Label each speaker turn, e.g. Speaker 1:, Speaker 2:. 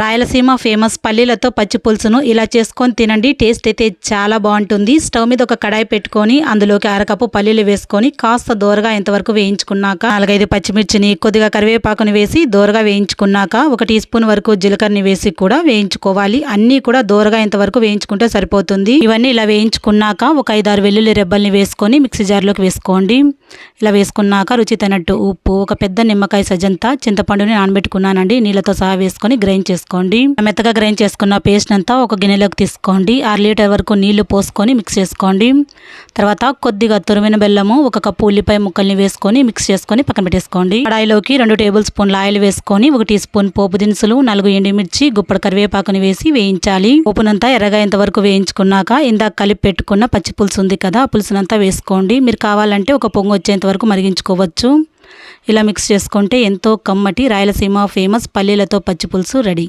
Speaker 1: Rayalaseema famous పల్లీలతో పచ్చి పులుసును ఇలా చేసుకొని తినండి. టేస్ట్ అయితే చాలా బాగుంటుంది. స్టవ్ మీద ఒక కడాయి పెట్టుకొని అందులోకి అరకప్పు పల్లీలు వేసుకొని కాస్త దూరగా ఇంతవరకు వేయించుకున్నాక నాలుగైదు పచ్చిమిర్చిని కొద్దిగా కరివేపాకుని వేసి దూరగా వేయించుకున్నాక ఒక టీ స్పూన్ వరకు జీలకర్రని వేసి కూడా వేయించుకోవాలి. అన్నీ కూడా దూరగా ఇంతవరకు వేయించుకుంటే సరిపోతుంది. ఇవన్నీ ఇలా వేయించుకున్నాక ఒక ఐదారు వెల్లుల్లి రెబ్బల్ని వేసుకొని మిక్సీ జార్లోకి వేసుకోండి. ఇలా వేసుకున్నాక రుచి తనట్టు ఉప్పు ఒక పెద్ద నిమ్మకాయ సజంతా చింతపండుని నానబెట్టుకున్నానండి. నీళ్ళతో సహా వేసుకొని గ్రైండ్ చేసుకోండి. మెత్తగా గ్రైండ్ చేసుకున్న పేస్ట్ అంతా ఒక గిన్నెలోకి తీసుకోండి. ఆరు లీటర్ వరకు నీళ్ళు పోసుకొని మిక్స్ చేసుకోండి. తర్వాత కొద్దిగా తురిమిన బెల్లము ఒక కప్పు ఉల్లిపాయ ముక్కల్ని వేసుకొని మిక్స్ చేసుకొని పక్కన పెట్టేసుకోండి. కడాయిలోకి రెండు టేబుల్ స్పూన్ల ఆయిల్ వేసుకొని ఒక టీ స్పూన్ పోపు దినుసులు నాలుగు ఎండుమిర్చి గుప్పడి కరివేపాకుని వేసి వేయించాలి. పోపునంతా ఎర్రగా ఇంతవరకు వేయించుకున్నాక ఇందాక కలిపి పెట్టుకున్న పచ్చి పులుసు ఉంది కదా ఆ పులుసునంతా వేసుకోండి. మీరు కావాలంటే ఒక పొంగు వచ్చేంత వరకు మరిగించుకోవచ్చు. ఇలా మిక్స్ చేసుకుంటే ఎంతో కమ్మటి రాయలసీమ ఫేమస్ పల్లీలతో పచ్చి పులుసు రెడీ.